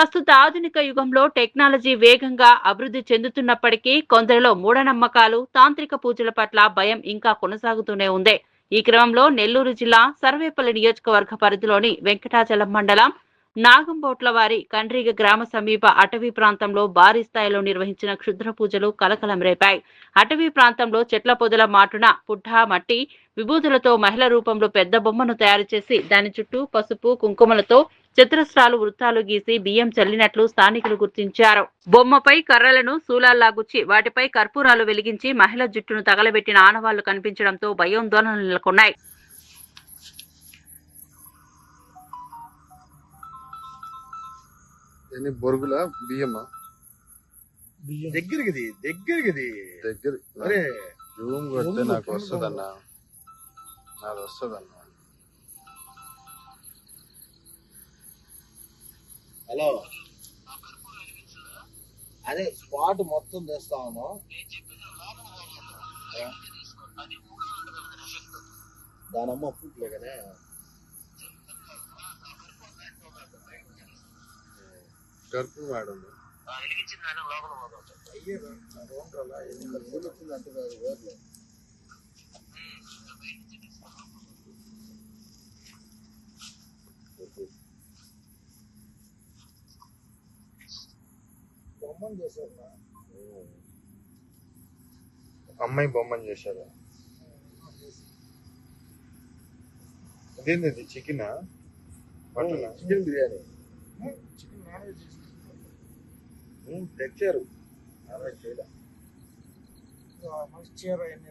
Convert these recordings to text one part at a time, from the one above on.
ప్రస్తుత ఆధునిక యుగంలో టెక్నాలజీ వేగంగా అభివృద్ధి చెందుతున్నప్పటికీ కొందరిలో మూఢనమ్మకాలు తాంత్రిక పూజల పట్ల భయం ఇంకా కొనసాగుతూనే ఉంది. ఈ క్రమంలో నెల్లూరు జిల్లా సర్వేపల్లి నియోజకవర్గ పరిధిలోని వెంకటాచలం మండలం నాగంబోట్ల వారి కండ్రిగ గ్రామ సమీప అటవీ ప్రాంతంలో భారీ స్థాయిలో నిర్వహించిన క్షుద్ర పూజలు కలకలం రేపాయి. అటవీ ప్రాంతంలో చెట్ల పొదల మాటున పుట్ట మట్టి విభూతులతో మహిళ రూపంలో పెద్ద బొమ్మను తయారు చేసి దాని చుట్టూ పసుపు కుంకుమలతో చతురస్రాలు వృత్తాలు గీసి బియ్యం చల్లినట్లు స్థానికులు గుర్తించారు. బొమ్మపై కర్రలను శూలాల్లా గుచ్చి వాటిపై కర్పూరాలు వెలిగించి మహిళ జుట్టును తగలబెట్టిన ఆనవాళ్ళు కనిపించడంతో భయోందోళనలు నెలకొన్నాయి. ఎన్ని బొరుగుల? బియ్యమా? బియ్యం. దగ్గరికిది దగ్గరికిది దగ్గర. అరే. రూమ్ కొడితే నాకు వస్తుందన్న. నాకు వస్తుందన్న హలో. అదే స్పాట్ మొత్తం తెస్తాము దానమ్మ పుట్లే కదా. కర్పూరం మేడం అయ్యే ఖర్చులు వచ్చిందంటే కాదు బొమ్మను చేశారు. అమ్మాయి బొమ్మని చేశారు? అదేంది chicken? Mutton? Chicken biryani. Chicken non veg తెచ్చారు. చేయలే. మంచి చీర ఎన్ని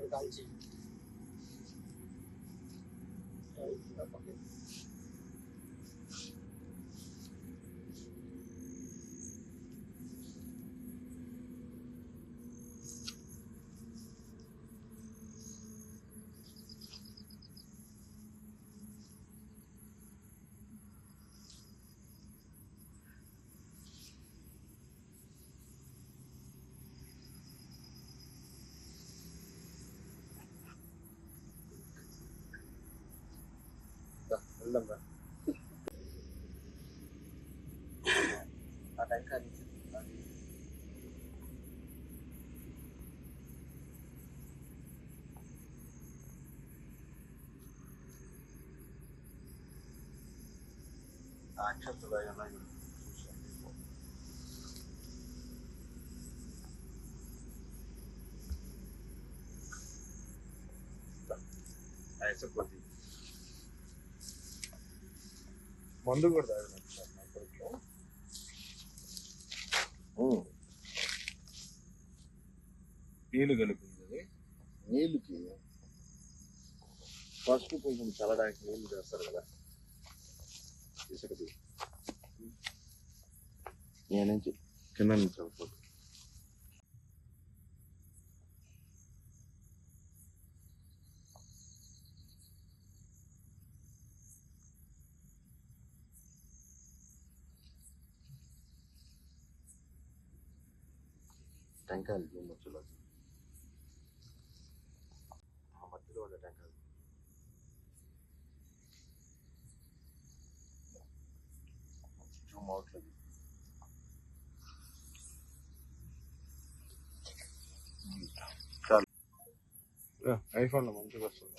కాల్చి వెళ్దాం రా. ఆ టెంకాయ నుంచి అది ఆ అక్షంతలు ఏమైనా చూసాను ఐసపోతి మందు కూడా తాగినట్టు సార్ నా కొడుకు నీళ్ళు కలిపింది నీళ్ళకి పసుపు కుంకుమ చల్లడానికి నీళ్ళు చేస్తారు కదా. ఇసుకది. నేనేంచి కింద నుంచి వెళ్ళిపోతుంది టెంకాయలు చూడొచ్చు ఆ మధ్యలో ఉండే టెంకాయలు జూమ్ అవుట్లోకి ఐఫోన్లో మంచిగా వస్తుంది.